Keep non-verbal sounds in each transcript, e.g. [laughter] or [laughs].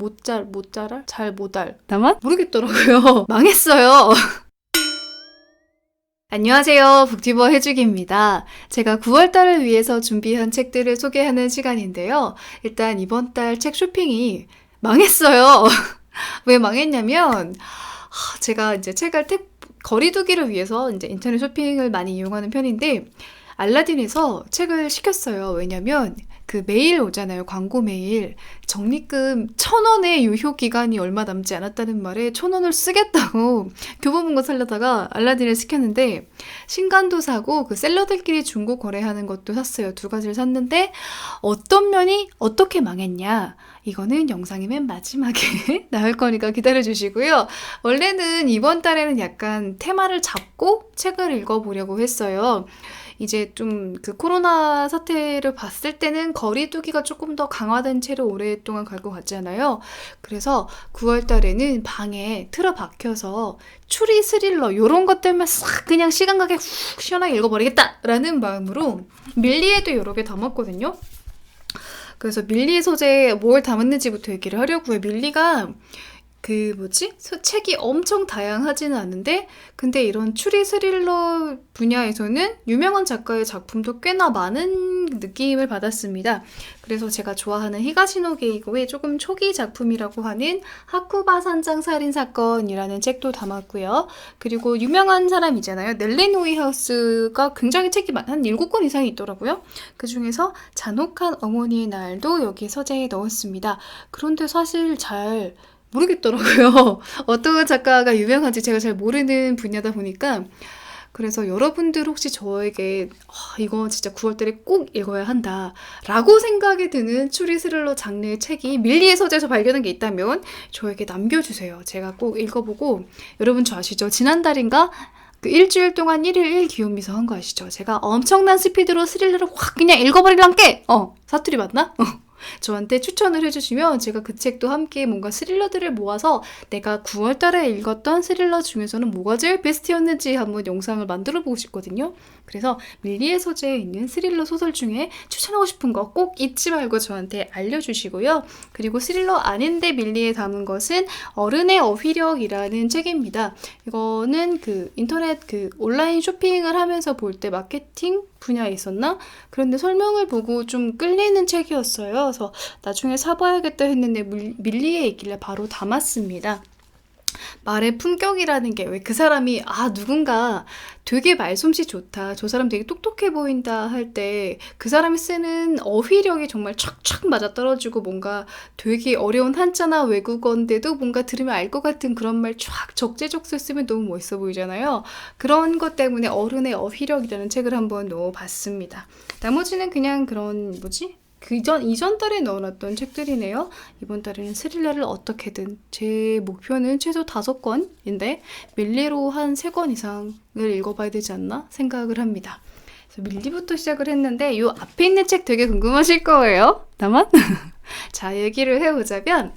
못잘 못자랄 잘 못알 나만 모르겠더라고요. [laughs] 망했어요. [laughs] 안녕하세요. 북튜버 해주기입니다. 제가 9월달을 위해서 준비한 책들을 소개하는 시간인데요. 일단 이번 달 책 쇼핑이 망했어요. [laughs] 왜 망했냐면, 하, 제가 이제 책을 택, 거리두기를 위해서 이제 인터넷 쇼핑을 많이 이용하는 편인데, 알라딘에서 책을 시켰어요. 왜냐면 그 메일 오잖아요. 광고 메일. 적립금 천 원의 유효 기간이 얼마 남지 않았다는 말에 천 원을 쓰겠다고 [laughs] 교보문고 살려다가 알라딘을 시켰는데 신간도 사고 그 셀러들끼리 중고 거래하는 것도 샀어요. 두 가지를 샀는데 어떤 면이 어떻게 망했냐? 이거는 영상의 맨 마지막에 [laughs] 나올 거니까 기다려 주시고요. 원래는 이번 달에는 약간 테마를 잡고 책을 읽어보려고 했어요. 이제 좀 그 코로나 사태를 봤을 때는 거리두기가 조금 더 강화된 채로 오랫동안 갈 것 같잖아요. 그래서 9월 달에는 방에 틀어 박혀서 추리 스릴러 요런 것들만 싹 그냥 시간 가게 훅 시원하게 읽어버리겠다라는 마음으로 밀리에도 여러 개 담았거든요. 그래서 밀리 소재에 뭘 담았는지부터 얘기를 하려고요. 밀리가 그 뭐지? 소- 책이 엄청 다양하지는 않은데 근데 이런 추리 스릴러 분야에서는 유명한 작가의 작품도 꽤나 많은 느낌을 받았습니다. 그래서 제가 좋아하는 히가시노 게이고의 조금 초기 작품이라고 하는 하쿠바 산장 살인 사건이라는 책도 담았고요. 그리고 유명한 사람이잖아요. 넬리 노이 하우스가 굉장히 책이 많- 한 7권 이상이 있더라고요. 그 중에서 잔혹한 어머니의 날도 여기 서재에 넣었습니다. 그런데 사실 잘 모르겠더라고요. [laughs] 어떤 작가가 유명한지 제가 잘 모르는 분야다 보니까 그래서 여러분들 혹시 저에게 아, 이거 진짜 9월달에 꼭 읽어야 한다 라고 생각이 드는 추리 스릴러 장르의 책이 밀리의 서재에서 발견한 게 있다면 저에게 남겨주세요. 제가 꼭 읽어보고 여러분 저 아시죠? 지난달인가 그 일주일 동안 1일 1기요미서 한 거 아시죠? 제가 엄청난 스피드로 스릴러를 확 그냥 읽어버리란 게! 어, 사투리 맞나? 어. 저한테 추천을 해주시면 제가 그 책도 함께 뭔가 스릴러들을 모아서 내가 9월 달에 읽었던 스릴러 중에서는 뭐가 제일 베스트였는지 한번 영상을 만들어 보고 싶거든요. 그래서 밀리의 소재에 있는 스릴러 소설 중에 추천하고 싶은 거 꼭 잊지 말고 저한테 알려주시고요. 그리고 스릴러 아닌데 밀리에 담은 것은 어른의 어휘력이라는 책입니다. 이거는 그 인터넷 그 온라인 쇼핑을 하면서 볼 때 마케팅 분야에 있었나? 그런데 설명을 보고 좀 끌리는 책이었어요. 그래서 나중에 사봐야겠다 했는데 밀- 밀리에 있길래 바로 담았습니다. 말의 품격이라는 게 왜 그 사람이 아 누군가 되게 말솜씨 좋다 저 사람 되게 똑똑해 보인다 할 때 그 사람이 쓰는 어휘력이 정말 촥촥 맞아 떨어지고 뭔가 되게 어려운 한자나 외국어인데도 뭔가 들으면 알 것 같은 그런 말 촥 적재적소 쓰면 너무 멋있어 보이잖아요. 그런 것 때문에 어른의 어휘력이라는 책을 한번 넣어봤습니다. 나머지는 그냥 그런 뭐지 그전 이전 달에 넣어놨던 책들이네요. 이번 달에는 스릴러를 어떻게든 제 목표는 최소 다섯 권인데 밀리로 한 세 권 이상을 읽어봐야 되지 않나 생각을 합니다. 그래서 밀리부터 시작을 했는데 이 앞에 있는 책 되게 궁금하실 거예요. 나만? [laughs] 자 얘기를 해보자면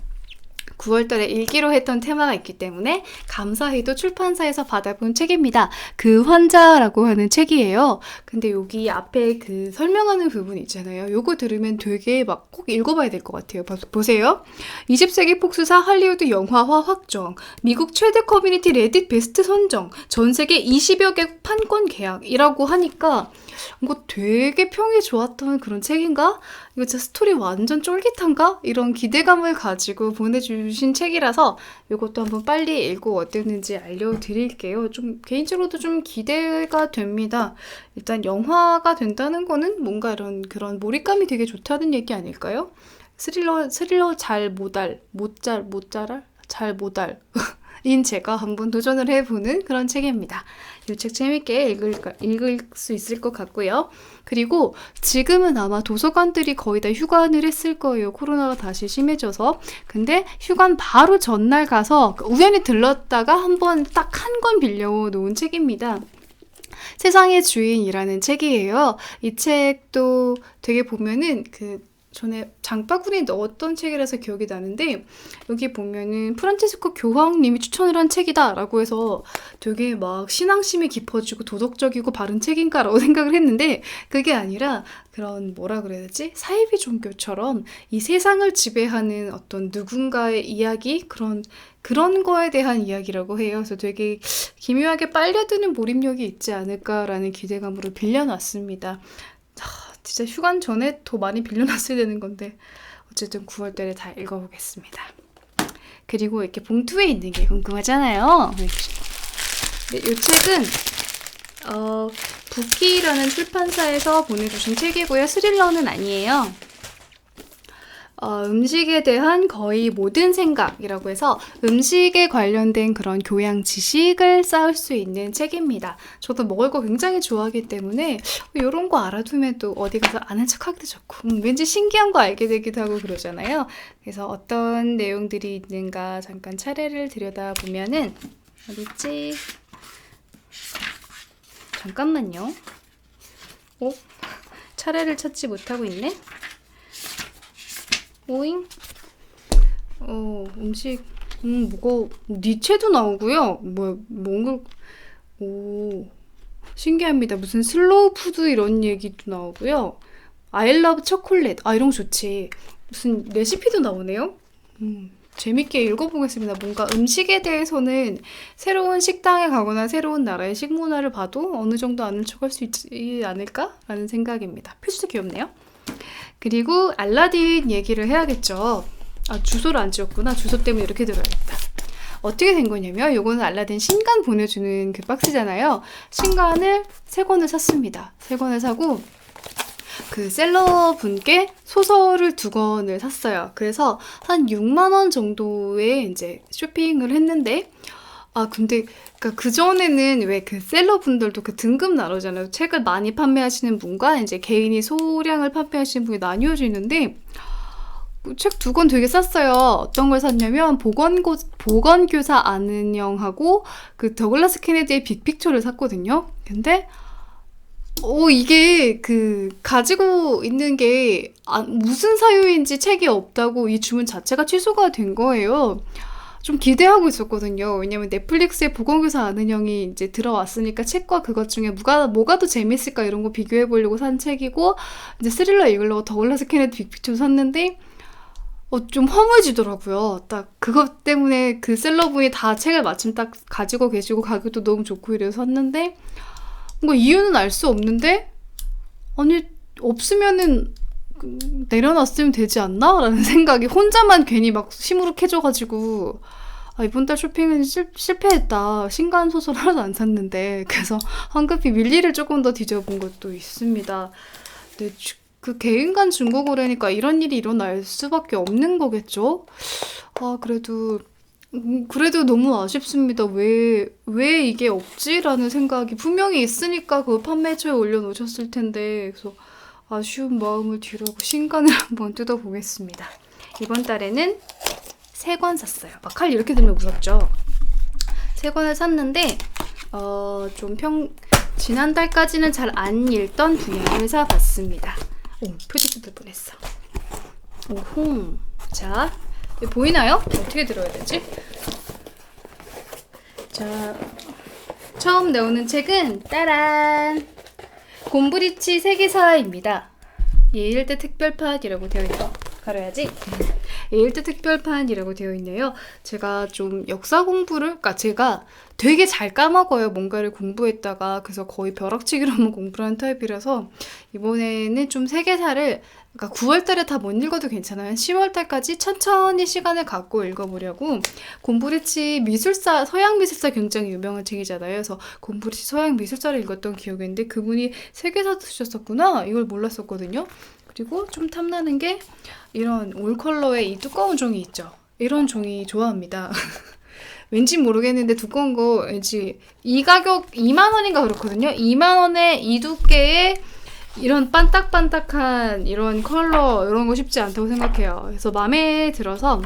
9월달에 일기로 했던 테마가 있기 때문에 감사히도 출판사에서 받아본 책입니다. 그 환자라고 하는 책이에요. 근데 여기 앞에 그 설명하는 부분 있잖아요. 요거 들으면 되게 막 꼭 읽어봐야 될 것 같아요. 봐- 보세요. 20세기 폭스사 할리우드 영화화 확정, 미국 최대 커뮤니티 레딧 베스트 선정, 전 세계 20여 개국 판권 계약이라고 하니까 이거 되게 평이 좋았던 그런 책인가? 이거 진짜 스토리 완전 쫄깃한가? 이런 기대감을 가지고 보내주신 책이라서 이것도 한번 빨리 읽고 어땠는지 알려드릴게요. 좀 개인적으로도 좀 기대가 됩니다. 일단 영화가 된다는 거는 뭔가 이런 그런 몰입감이 되게 좋다는 얘기 아닐까요? 스릴러 스릴러 잘 못알 못잘 못잘알 잘 못알 [laughs] 인 제가 한번 도전을 해보는 그런 책입니다. 이 책 재밌게 읽을, 읽을 수 있을 것 같고요. 그리고 지금은 아마 도서관들이 거의 다 휴관을 했을 거예요. 코로나가 다시 심해져서. 근데 휴관 바로 전날 가서 우연히 들렀다가 한 번 딱 한 권 빌려 놓은 책입니다. 세상의 주인이라는 책이에요. 이 책도 되게 보면은 그 전에 장바구니에 넣었던 책이라서 기억이 나는데 여기 보면은 프란치스코 교황님이 추천을 한 책이다라고 해서 되게 막 신앙심이 깊어지고 도덕적이고 바른 책인가라고 [laughs] 생각을 했는데 그게 아니라 그런 뭐라 그래야 되지? 사이비 종교처럼 이 세상을 지배하는 어떤 누군가의 이야기 그런 그런 거에 대한 이야기라고 해요. 그래서 되게 기묘하게 빨려드는 몰입력이 있지 않을까라는 기대감으로 빌려놨습니다. 하, 진짜 휴관 전에 더 많이 빌려놨어야 되는 건데 어쨌든 9월 달에 다 읽어보겠습니다. 그리고 이렇게 봉투에 있는 게 궁금하잖아요. 네, 이 책은 어, 부키라는 출판사에서 보내주신 책이고요. 스릴러는 아니에요. 어, 음식에 대한 거의 모든 생각이라고 해서 음식에 관련된 그런 교양 지식을 쌓을 수 있는 책입니다. 저도 먹을 거 굉장히 좋아하기 때문에 이런 거 알아두면 또 어디 가서 아는 척 하기도 좋고 음, 왠지 신기한 거 알게 되기도 하고 그러잖아요. 그래서 어떤 내용들이 있는가 잠깐 차례를 들여다보면은 어딨지? 잠깐만요. 어? 차례를 찾지 못하고 있네? 오잉? 어, 음식, 음, 뭐가, 니체도 나오고요. 뭐, 뭔가, 오, 신기합니다. 무슨 슬로우 푸드 이런 얘기도 나오고요. 아이러브 초콜릿. 아, 이런 거 좋지. 무슨 레시피도 나오네요. 음, 재밌게 읽어보겠습니다. 뭔가 음식에 대해서는 새로운 식당에 가거나 새로운 나라의 식문화를 봐도 어느 정도 아는 척할 수 있지 않을까라는 생각입니다. 필수 귀엽네요. 그리고 알라딘 얘기를 해야겠죠. 아, 주소를 안 지웠구나. 주소 때문에 이렇게 들어야겠다. 어떻게 된 거냐면 요거는 알라딘 신간 보내주는 그 박스잖아요. 신간을 세 권을 샀습니다. 세 권을 사고 그 셀러 분께 소설을 두 권을 샀어요. 그래서 한 6만 원 정도의 이제 쇼핑을 했는데 아 근데 그러니까 그 전에는 왜 그 셀러 분들도 그 등급 나누잖아요. 책을 많이 판매하시는 분과 이제 개인이 소량을 판매하시는 분이 나뉘어져 있는데 책 두 권 되게 쌌어요. 어떤 걸 샀냐면 보건고 보건교사 아는 영하고 그 더글라스 케네디의 빅픽처를 샀거든요. 근데 어, 이게 그 가지고 있는 게 아, 무슨 사유인지 책이 없다고 이 주문 자체가 취소가 된 거예요. 좀 기대하고 있었거든요. 왜냐면 넷플릭스에 보건교사 아는 형이 이제 들어왔으니까 책과 그것 중에 뭐가, 뭐가 더 재밌을까 이런 거 비교해 보려고 산 책이고, 이제 스릴러 읽으려고 더글라스 케네디 빅픽처 샀는데, 어, 좀 허무해지더라고요. 딱 그것 때문에 그 셀러분이 다 책을 마침 딱 가지고 계시고 가격도 너무 좋고 이래서 샀는데, 뭔가 이유는 알 수 없는데, 아니, 없으면은 내려놨으면 되지 않나? 라는 [laughs] 생각이 혼자만 괜히 막 시무룩해져가지고 아, 이번 달 쇼핑은 실, 실패했다. 신간 소설 하나도 안 샀는데 그래서 황급히 밀리를 조금 더 뒤져본 것도 있습니다. 근데 그 개인 간 중고 거래니까 이런 일이 일어날 수밖에 없는 거겠죠? 아 그래도 음, 그래도 너무 아쉽습니다. 왜, 왜 이게 없지 라는 생각이 분명히 있으니까 그 판매처에 올려놓으셨을 텐데. 그래서 아쉬운 마음을 뒤로하고 신간을 [laughs] 한번 뜯어보겠습니다. 이번 달에는 세 권 샀어요. 막 칼 이렇게 들면 무섭죠? 세 권을 샀는데 어, 좀 평, 지난달까지는 잘 안 읽던 분야를 사봤습니다. 오, 표지 뜯을 뻔했어. 오호. 자, 보이나요? 어떻게 들어야 되지? 자, 처음 나오는 책은 따란! 곰브리치 세계사입니다. 예일대 특별판이라고 되어 있어. 가려야지. 예일대 특별판이라고 되어 있네요. 제가 좀 역사 공부를, 그러니까 제가 되게 잘 까먹어요. 뭔가를 공부했다가 그래서 거의 벼락치기로만 공부를 하는 타입이라서 이번에는 좀 세계사를 그러니까 9월달에 다 못 읽어도 괜찮아요. 10월달까지 천천히 시간을 갖고 읽어보려고 곰브리치 미술사 서양 미술사 굉장히 유명한 책이잖아요. 그래서 곰브리치 서양 미술사를 읽었던 기억이 있는데 그분이 세계사 쓰셨었구나 이걸 몰랐었거든요. 그리고 좀 탐나는 게 이런 올 컬러의 이 두꺼운 종이 있죠. 이런 종이 좋아합니다. [laughs] 왠지 모르겠는데 두꺼운 거 왠지 이 가격 2만 원인가 그렇거든요. 2만 원에 이 두께에 이런 반딱반딱한 이런 컬러 이런 거 쉽지 않다고 생각해요. 그래서 마음에 들어서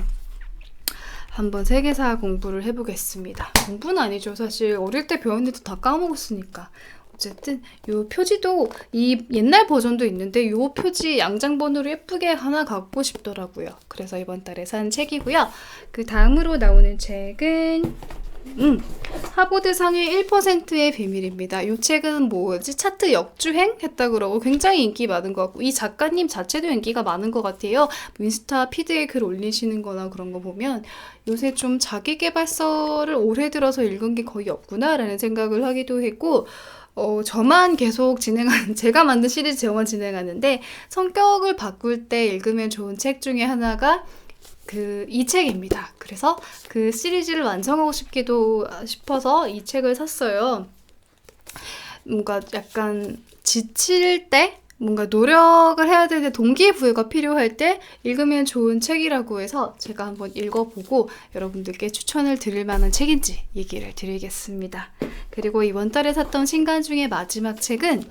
한번 세계사 공부를 해보겠습니다. 공부는 아니죠. 사실 어릴 때 배웠는데도 다 까먹었으니까 어쨌든 요 표지도 이 옛날 버전도 있는데 요 표지 양장본으로 예쁘게 하나 갖고 싶더라고요. 그래서 이번 달에 산 책이고요. 그 다음으로 나오는 책은 음, 하버드 상위 1%의 비밀입니다. 이 책은 뭐지? 차트 역주행 했다 그러고 굉장히 인기 많은 것 같고 이 작가님 자체도 인기가 많은 것 같아요. 인스타 피드에 글 올리시는 거나 그런 거 보면 요새 좀 자기계발서를 올해 들어서 읽은 게 거의 없구나라는 생각을 하기도 했고 어, 저만 계속 진행하는, [laughs] 제가 만든 시리즈 저만 진행하는데 성격을 바꿀 때 읽으면 좋은 책 중에 하나가 그 이 책입니다. 그래서 그 시리즈를 완성하고 싶기도 싶어서 이 책을 샀어요. 뭔가 약간 지칠 때 뭔가 노력을 해야 되는데 동기부여가 필요할 때 읽으면 좋은 책이라고 해서 제가 한번 읽어보고 여러분들께 추천을 드릴 만한 책인지 얘기를 드리겠습니다. 그리고 이번 달에 샀던 신간 중에 마지막 책은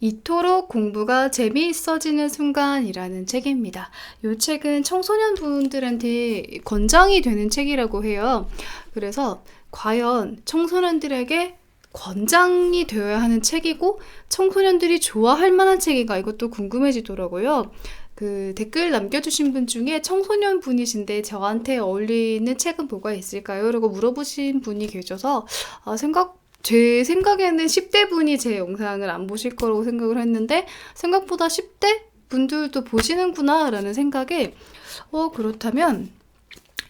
이토록 공부가 재미있어지는 순간이라는 책입니다. 이 책은 청소년 분들한테 권장이 되는 책이라고 해요. 그래서 과연 청소년들에게 권장이 되어야 하는 책이고 청소년들이 좋아할 만한 책인가 이것도 궁금해지더라고요. 그 댓글 남겨주신 분 중에 청소년 분이신데 저한테 어울리는 책은 뭐가 있을까요? 라고 물어보신 분이 계셔서 아, 생각 제 생각에는 10대 분이 제 영상을 안 보실 거라고 생각을 했는데 생각보다 10대 분들도 보시는구나 라는 생각에 어 그렇다면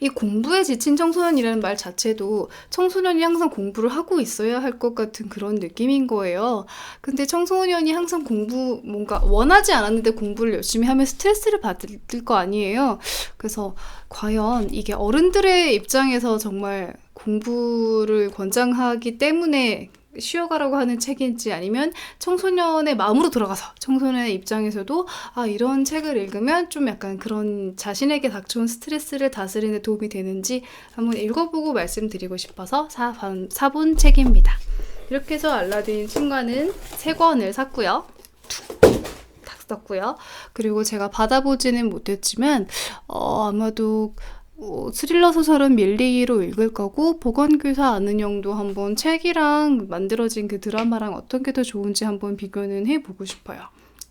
이 공부에 지친 청소년이라는 말 자체도 청소년이 항상 공부를 하고 있어야 할 것 같은 그런 느낌인 거예요. 근데 청소년이 항상 공부, 뭔가 원하지 않았는데 공부를 열심히 하면 스트레스를 받을 거 아니에요. 그래서 과연 이게 어른들의 입장에서 정말 공부를 권장하기 때문에 쉬어가라고 하는 책인지 아니면 청소년의 마음으로 들어가서 청소년의 입장에서도 아 이런 책을 읽으면 좀 약간 그런 자신에게 닥쳐온 스트레스를 다스리는 데 도움이 되는지 한번 읽어보고 말씀드리고 싶어서 사본, 사본 책입니다. 이렇게 해서 알라딘 신과는 세 권을 샀고요. 탁 썼고요. 그리고 제가 받아보지는 못했지만 어, 아마도 어, 스릴러 소설은 밀리기로 읽을 거고 보건교사 아는 영도 한번 책이랑 만들어진 그 드라마랑 어떤 게 더 좋은지 한번 비교는 해보고 싶어요.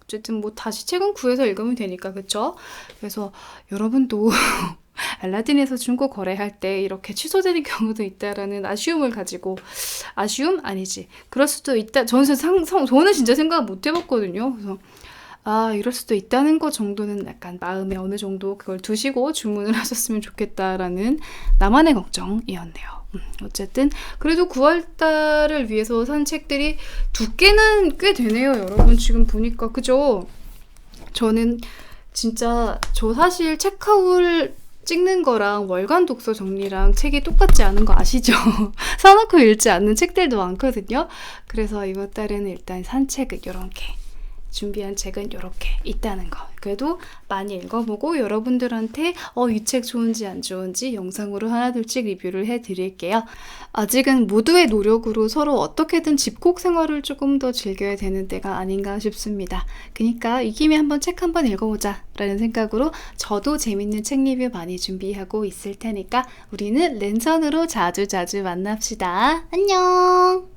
어쨌든 뭐 다시 책은 구해서 읽으면 되니까 그쵸? 그래서 여러분도 [laughs] 알라딘에서 중고 거래할 때 이렇게 취소되는 경우도 있다라는 아쉬움을 가지고 아쉬움 아니지 그럴 수도 있다 저는 상, 상 저는 진짜 생각 못 해봤거든요 그래서 아, 이럴 수도 있다는 것 정도는 약간 마음에 어느 정도 그걸 두시고 주문을 [laughs] 하셨으면 좋겠다라는 나만의 걱정이었네요. 음, 어쨌든 그래도 9월달을 위해서 산 책들이 두께는 꽤 되네요, 여러분. 지금 보니까 그죠? 저는 진짜 저 사실 책하울 찍는 거랑 월간 독서 정리랑 책이 똑같지 않은 거 아시죠? [laughs] 사놓고 읽지 않는 책들도 많거든요. 그래서 이번 달에는 일단 산책을 이렇게 준비한 책은 이렇게 있다는 거. 그래도 많이 읽어보고 여러분들한테 어, 이 책 좋은지 안 좋은지 영상으로 하나둘씩 리뷰를 해드릴게요. 아직은 모두의 노력으로 서로 어떻게든 집콕 생활을 조금 더 즐겨야 되는 때가 아닌가 싶습니다. 그니까 이 김에 한번 책 한번 읽어보자 라는 생각으로 저도 재밌는 책 리뷰 많이 준비하고 있을 테니까 우리는 랜선으로 자주자주 만납시다. 안녕!